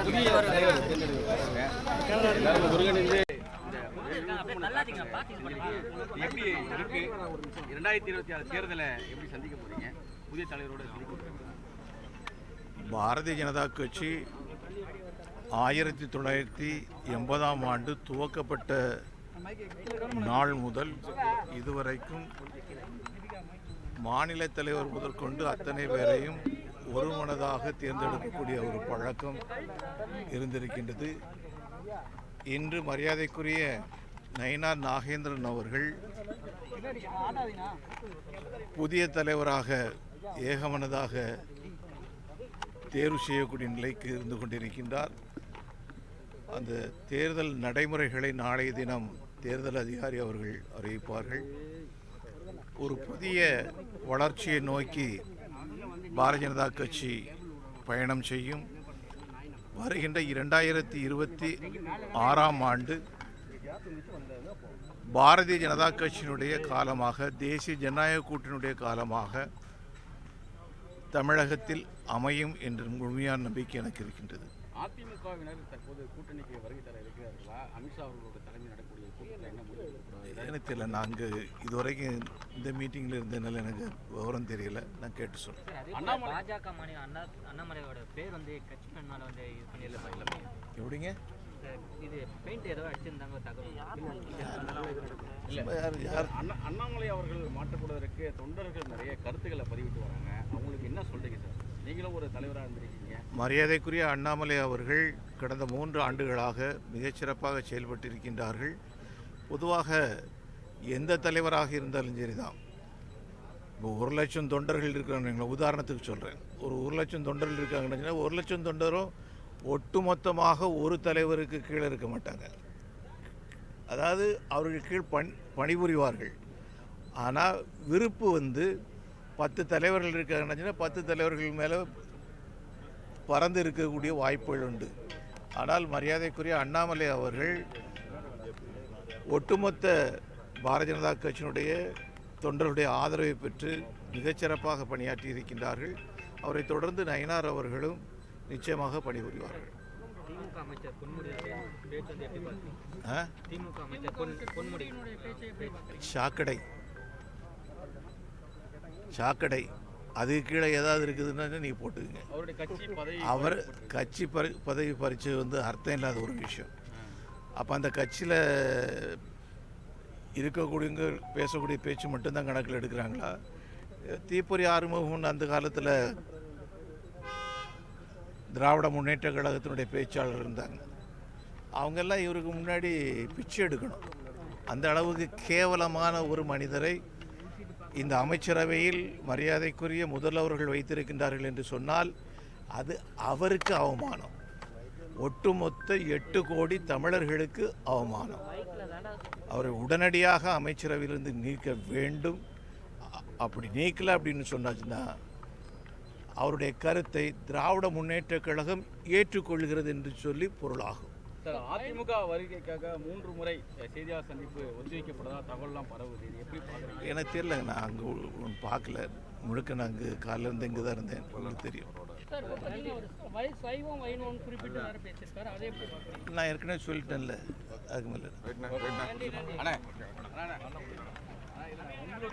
புதிய தலைவர் ஒருங்கிணைந்து எப்படி இருக்கு இரண்டாயிரத்தி இருபத்தி ஆறு தேர்தலை எப்படி சந்திக்க போறீங்க புதிய தலைவரோட பாரதிய ஜனதா கட்சி ஆயிரத்தி தொள்ளாயிரத்தி எண்பதாம் ஆண்டு துவக்கப்பட்ட நாள் முதல் இதுவரைக்கும் மாநில தலைவர் முதற்கொண்டு அத்தனை பேரையும் ஒருமனதாக தேர்ந்தெடுக்கக்கூடிய ஒரு பழக்கம் இருந்திருக்கின்றது. இன்று மரியாதைக்குரிய நயினார் நாகேந்திரன் அவர்கள் புதிய தலைவராக ஏகமனதாக தேர்வு செய்யக்கூடிய நிலைக்கு இருந்து கொண்டிருக்கின்றார். அந்த தேர்தல் நடைமுறைகளை நாளைய தினம் தேர்தல் அதிகாரி அவர்கள் அறிவிப்பார்கள். ஒரு புதிய வளர்ச்சியை நோக்கி பாரதிய ஜனதா கட்சி பயணம் செய்யும். வருகின்ற இரண்டாயிரத்தி இருபத்தி ஆறாம் ஆண்டு பாரதிய ஜனதா கட்சியினுடைய காலமாக தேசிய ஜனநாயக கூட்டணியுடைய காலமாக தமிழகத்தில் அமையும் என்ற முழுமையான நம்பிக்கை எனக்கு இருக்கின்றது. அதிமுகவினர் தற்போது கூட்டணிக்கு வருகை தர இருக்கிறார்களா? அமித்ஷா அவர்களோட தலைமை நடக்கக்கூடிய கூட்டத்தில் என்ன முடிவு எடுக்கப்படுகிறது? எனக்கு தெரியல. நாங்கள் இதுவரைக்கும் இந்த மீட்டிங்கில் இருந்ததுனால எனக்கு விவரம் தெரியல. நான் கேட்டு சொல்கிறேன் பாஜக மாநில அண்ணா அண்ணாமலையோட பேர் வந்து கட்சி மேனால வந்து இது பண்ணி எழுதப்படல எப்படிங்க? இது பெயிண்ட் ஏதோ அடிச்சிருந்தாங்க தகவல். யார் யார் அண்ணா அண்ணாமலை அவர்கள் மாற்றப்படுவதற்கு தொண்டர்கள் நிறைய கருத்துக்களை பதிவிட்டு வராங்க. அவங்களுக்கு என்ன சொல்றீங்க சார்? நீங்களும் ஒரு தலைவராக இருந்திருக்கீங்க. மரியாதைக்குரிய அண்ணாமலை அவர்கள் கடந்த மூன்று ஆண்டுகளாக மிகச்சிறப்பாக செயல்பட்டிருக்கின்றார்கள். பொதுவாக எந்த தலைவராக இருந்தாலும் சரிதான். இப்போ ஒரு லட்சம் தொண்டர்கள் இருக்கிறாங்க உதாரணத்துக்கு சொல்கிறேன் ஒரு ஒரு லட்சம் தொண்டர்கள் இருக்காங்கன்னு ஒரு லட்சம் தொண்டரும் ஒட்டுமொத்தமாக ஒரு தலைவருக்கு கீழே இருக்க மாட்டாங்க. அதாவது அவர்கள் கீழ் பணி பணிபுரிவார்கள். ஆனால் விருப்பு வந்து பத்து தலைவர்கள் இருக்காங்கன்னா பத்து தலைவர்கள் மேலே பறந்து இருக்கக்கூடிய வாய்ப்புகள் உண்டு. ஆனால் மரியாதைக்குரிய அண்ணாமலை அவர்கள் ஒட்டுமொத்த பாரதிய ஜனதா கட்சியினுடைய தொண்டர்களுடைய ஆதரவை பெற்று மிகச்சிறப்பாக பணியாற்றி இருக்கின்றார்கள் அவரை தொடர்ந்து நயினார் அவர்களும் நிச்சயமாக பணிபுரிவார்கள். சாக்கடை. சாக்கடை. அது கீழே ஏதாவது இருக்குதுன்னா நீ போட்டுக்குங்க. அவர் கட்சி பதவி பறித்து வந்து அர்த்தம் இல்லாத ஒரு விஷயம். அப்போ அந்த கட்சியில் இருக்கக்கூடியவங்க பேசக்கூடிய பேச்சு மட்டும்தான் கணக்கில் எடுக்கிறாங்களா? தீப்பொறி ஆறுமுகம் அந்த காலத்தில் திராவிட முன்னேற்ற கழகத்தினுடைய பேச்சாளர் இருந்தாங்க. அவங்கெல்லாம் இவருக்கு முன்னாடி பிச்சை எடுக்கணும். அந்த அளவுக்கு கேவலமான ஒரு மனிதரை இந்த அமைச்சரவையில் மரியாதைக்குரிய முதல்வர்கள் வைத்திருக்கின்றார்கள் என்று சொன்னால் அது அவருக்கு அவமானம். ஒட்டுமொத்த எட்டு கோடி தமிழர்களுக்கு அவமானம். அவரை உடனடியாக அமைச்சரவையிலிருந்து நீக்க வேண்டும். அப்படி நீக்கல அப்படின்னு சொன்னாச்சுன்னா அவருடைய கருத்தை திராவிட முன்னேற்ற கழகம் ஏற்றுக்கொள்கிறது என்று சொல்லி பொருளாகும். சார் அதிமுக வருகைக்காக மூன்று முறை செய்தியாளர் சந்திப்பு ஒத்திவைக்கப்பட்டதா தகவல்லாம் பரவுது. இது எப்படி பார்க்குறீங்க? எனக்கு தெரியல நான் அங்கே ஒன்றும் பார்க்கல. முழுக்க நான் அங்கே காலையில் இருந்து இங்கே தான் இருந்தேன். உங்களுக்கு தெரியும். நான் ஏற்கனவே சொல்லிட்டேன்ல அதுக்கு மேலே. அண்ணே அண்ணே